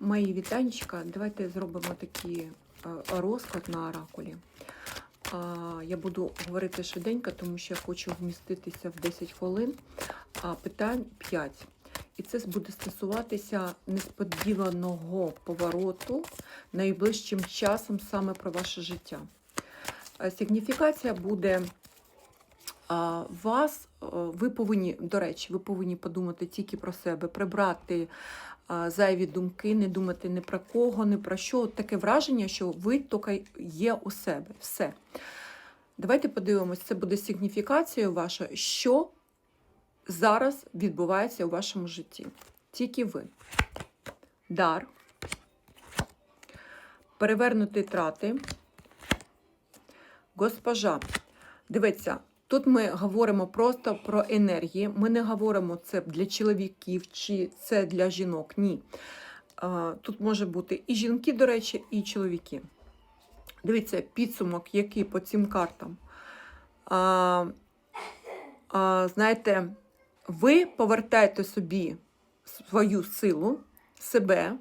Мої вітанечка, давайте зробимо такий е, розклад на оракулі. Я буду говорити швиденько, тому що я хочу вміститися в 10 хвилин, а питань 5. І це буде стосуватися несподіваного повороту найближчим часом саме про ваше життя. Е, Сигніфікація буде вас, е, ви повинні, до речі, ви повинні подумати тільки про себе, прибрати зайві думки, не думати ні про кого, ні про що. От Таке враження, що ви тільки є у себе. Все. Давайте подивимось, це буде сигніфікацією ваша, що зараз відбувається у вашому житті. Тільки ви. Дар. Перевернути трати. Госпожа. Дивіться, тут ми говоримо просто про енергії. Ми не говоримо це для чоловіків чи це для жінок. Ні. Тут може бути і жінки, до речі, і чоловіки. Дивіться, підсумок, який по цим картам. А, а, знаєте, ви повертаєте собі свою силу, себе,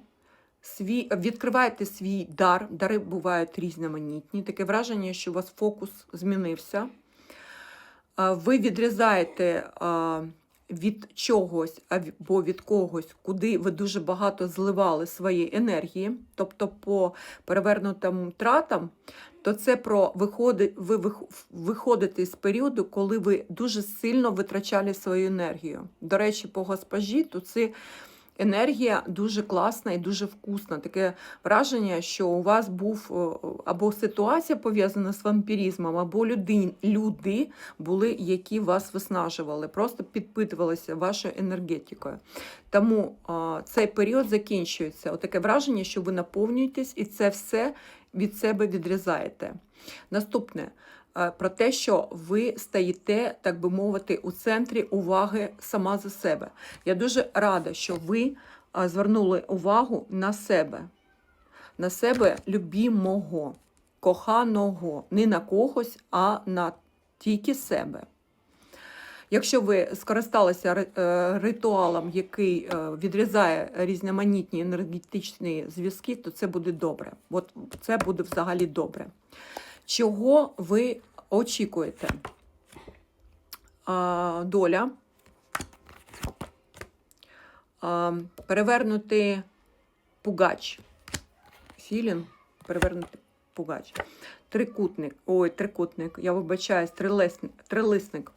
свій, відкриваєте свій дар. Дари бувають різноманітні. Таке враження, що у вас фокус змінився. Ви відрізаєте від чогось або від когось, куди ви дуже багато зливали своєї енергії, тобто по перевернутим тратам, то це про виходи, ви виходите з періоду, коли ви дуже сильно витрачали свою енергію. До речі, по госпожі, то це енергія дуже класна і дуже вкусна. Таке враження, що у вас був або ситуація пов'язана з вампіризмом, або люди, люди були, які вас виснажували, просто підпитувалися вашою енергетикою. Тому а, цей період закінчується. Отаке враження, що ви наповнюєтесь, і це все від себе відрізаєте. Наступне е, про те, що ви стаєте, так би мовити, у центрі уваги сама за себе. Я дуже рада, що ви е, звернули увагу на себе, на себе любімого, коханого, не на когось, а на тільки себе. Якщо ви скористалися е, ритуалом, який е, відрізає різноманітні енергетичні зв'язки, то це буде добре. От це буде взагалі добре. Чого ви очікуєте? Доля. Перевернути пугач. Філін, перевернути пугач. Трикутник. Ой, трикутник. Я вибачаюсь, трилесник, трилисник.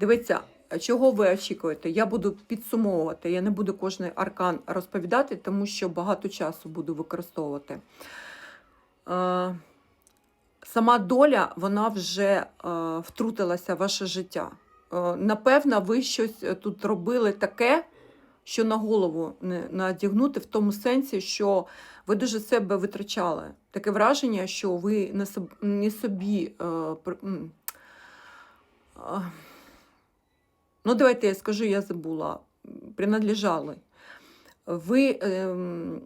Дивіться, чого ви очікуєте? Я буду підсумовувати. Я не буду кожний аркан розповідати, тому що багато часу буду використовувати. Сама доля, вона вже е, втрутилася в ваше життя. Е, Напевно, ви щось е, тут робили таке, що на голову не надягнути, в тому сенсі, що ви дуже себе витрачали. Таке враження, що ви не соб- не собі. Ну, давайте я скажу, я забула. Принадлежали. Ви ем,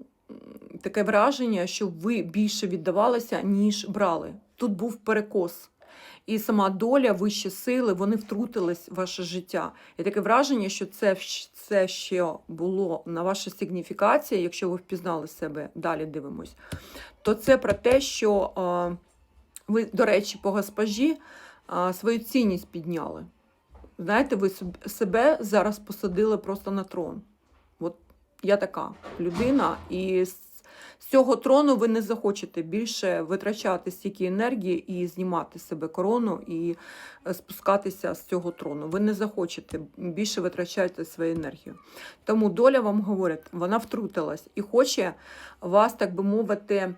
таке враження, що ви більше віддавалися, ніж брали. Тут був перекос. І сама доля, вищі сили, вони втрутились в ваше життя. І таке враження, що це, це ще було на ваша сигніфікація, якщо ви впізнали себе, далі дивимось, то це про те, що е, ви, до речі, по госпожі е, свою цінність підняли. Знаєте, ви себе зараз посадили просто на трон. От я така людина, і з цього трону ви не захочете більше витрачати стільки енергії і знімати себе корону і е, спускатися з цього трону. Ви не захочете більше витрачати свою енергію. Тому доля вам говорить, вона втрутилась і хоче вас, так би мовити,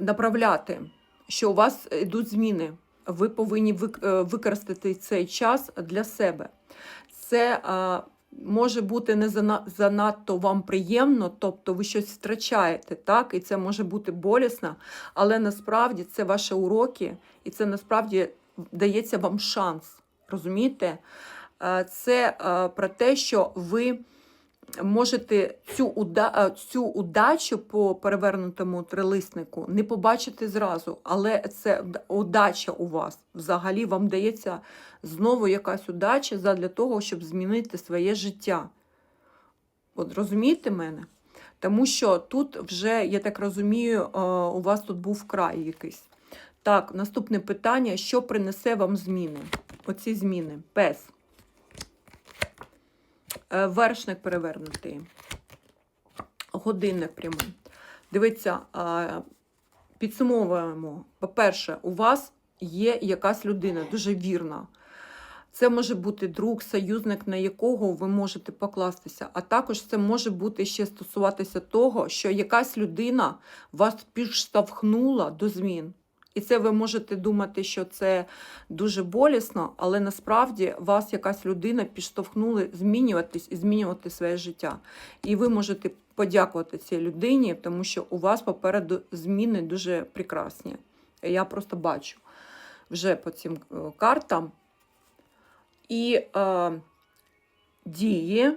направляти, що у вас йдуть зміни. Ви повинні е, використати цей час для себе. Це може бути не занадто вам приємно, тобто ви щось втрачаєте, так? І це може бути болісно, але насправді це ваші уроки, і це насправді дається вам шанс. Розумієте? Е, Це е, про те, що ви можете цю, уда... е, цю удачу по перевернутому трилиснику не побачити зразу, але це удача у вас. Взагалі вам дається знову якась удача для того, щоб змінити своє життя. От розумієте мене? Тому що тут вже, я так розумію, е, у вас тут був край якийсь. Так, наступне питання: що принесе вам зміни? Оці зміни. Пес. Е, Вершник перевернутий. Годинник прямий. Дивіться, підсумовуємо. По-перше, у вас є якась людина, дуже вірна. Це може бути друг, союзник, на якого ви можете покластися. А також це може бути ще стосуватися того, що якась людина вас підштовхнула до змін. І це ви можете думати, що це дуже болісно, але насправді вас якась людина підштовхнула змінюватись і змінювати своє життя. І ви можете подякувати цій людині, тому що у вас попереду зміни дуже прекрасні. Я просто бачу вже по цим е, картам. І е, дії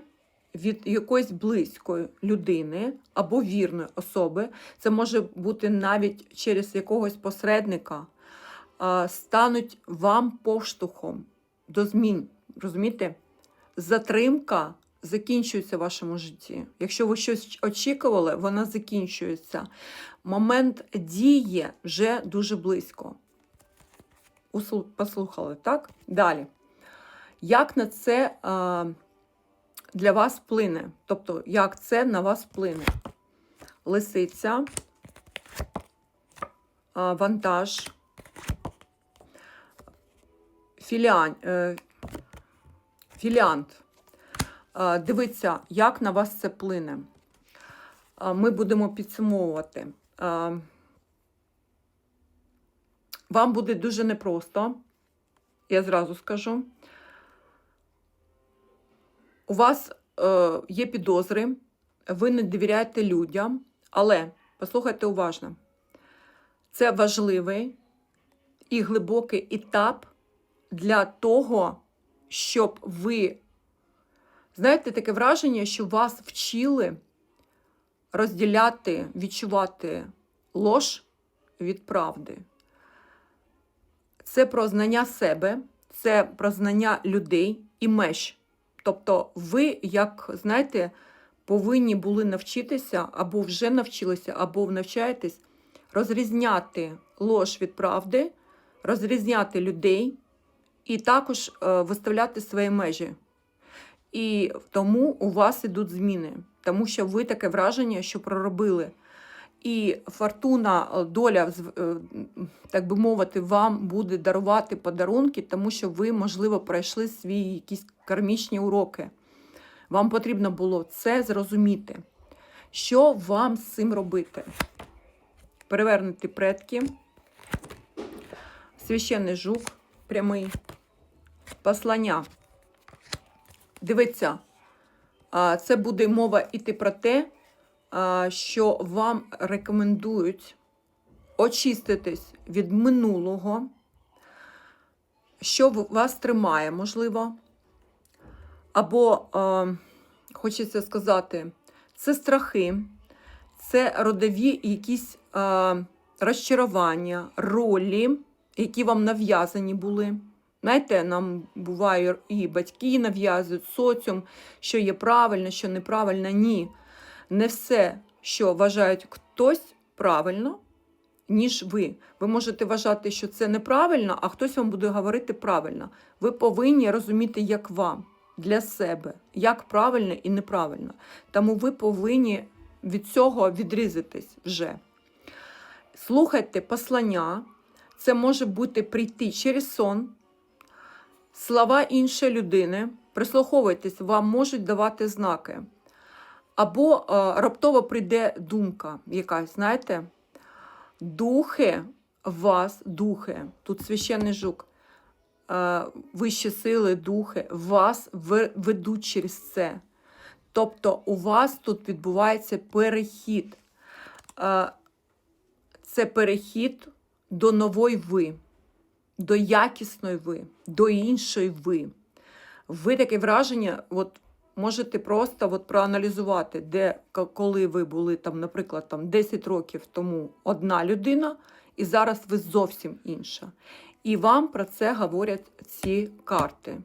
від якоїсь близької людини або вірної особи, це може бути навіть через якогось посередника, стануть вам поштовхом до змін. Розумієте? Затримка закінчується в вашому житті. Якщо ви щось очікували, вона закінчується. Момент дії вже дуже близько. Послухали, так? Далі. Як на це для вас вплине? Тобто, як це на вас вплине? Лисиця, вантаж, філіан, е, філіант. Дивіться, як на вас це вплине. Е, Ми будемо підсумовувати. Вам буде дуже непросто, я зразу скажу. У вас е, є підозри, ви не довіряєте людям, але послухайте уважно, це важливий і глибокий етап для того, щоб ви, знаєте, таке враження, що вас вчили розділяти, відчувати лож від правди. Це про знання себе, це про знання людей і меж. Тобто, ви, як знаєте, повинні були навчитися, або вже навчилися, або навчаєтесь розрізняти лож від правди, розрізняти людей і також е, виставляти свої межі. І тому у вас ідуть зміни, тому що ви таке враження, що проробили. І фортуна, е, доля, е, так би мовити, вам буде дарувати подарунки, тому що ви, можливо, пройшли свої якісь кармічні уроки. Вам потрібно було це зрозуміти. Що вам з цим робити? Перевернути предки, священний жук прямий, послання. Дивіться, це буде мова іти про те, що вам рекомендують очиститись від минулого, що вас тримає, можливо. Або, е, хочеться сказати, це страхи, це родові якісь е, розчарування, ролі, які вам нав'язані були. Знаєте, нам буває і батьки нав'язують, соціум, що є правильно, що неправильно. Ні. Не все, що вважають хтось правильно, ніж ви. Ви можете вважати, що це неправильно, а хтось вам буде говорити правильно. Ви повинні розуміти, як вам, для себе, як правильно і неправильно. Тому ви повинні від цього відрізатись вже. Слухайте послання. Це може бути прийти через сон, слова іншої людини. Прислуховуйтесь, вам можуть давати знаки. Або е, раптово прийде думка якась, знаєте, духи вас, духи, тут священний жук, вищі сили, духи, вас ведуть через це. Тобто у вас тут відбувається перехід. Е, Це перехід до нової ви, до якісної ви, до іншої ви. Ви таке враження, от можете просто от проаналізувати, де коли ви були там, наприклад, там 10 років тому одна людина, і зараз ви зовсім інша. І вам про це говорять ці карти.